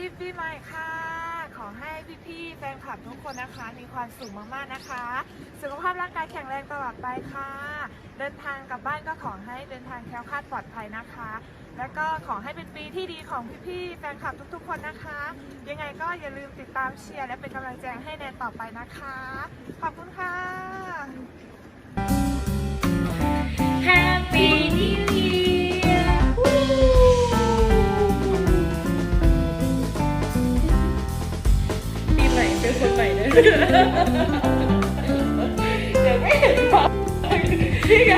ดีปีใหม่ค่ะ ขอให้พี่ๆแฟนคลับทุกคนนะคะ มีความสุขมากๆนะคะ สุขภาพร่างกายแข็งแรงตลอดไปค่ะ เดินทางกลับบ้านก็ขอให้เดินทางแคล้วคลาดปลอดภัยนะคะ แล้วก็ขอให้เป็นปีที่ดีของพี่ๆแฟนคลับทุกๆ คนนะคะ ยังไงก็อย่าลืมติดตามเชียร์และเป็นกำลังใจให้แนนต่อไปนะคะ ขอบคุณค่ะ เดี๋ยวไม่เห็นฟ้านี่ไง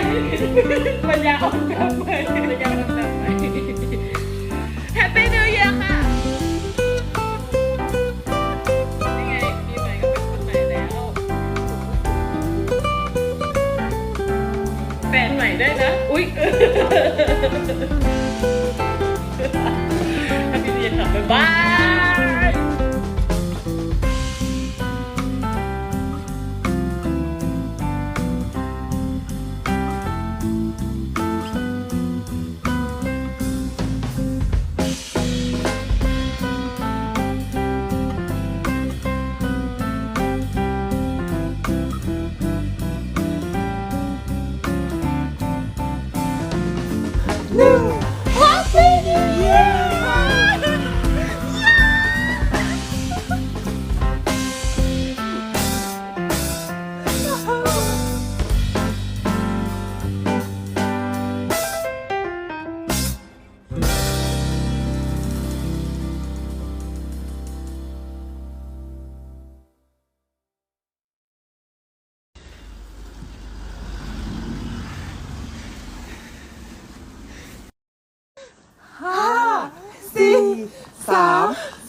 ปัญญาอ่อนแบบใหม่ปัญญาอ่อนแบบใหม่ Happy New Year ค่ะนี่ไงปีใหม่ก็เป็นคนใหม่แล้ว แฟนใหม่ได้นะ อุ๊ย No. 3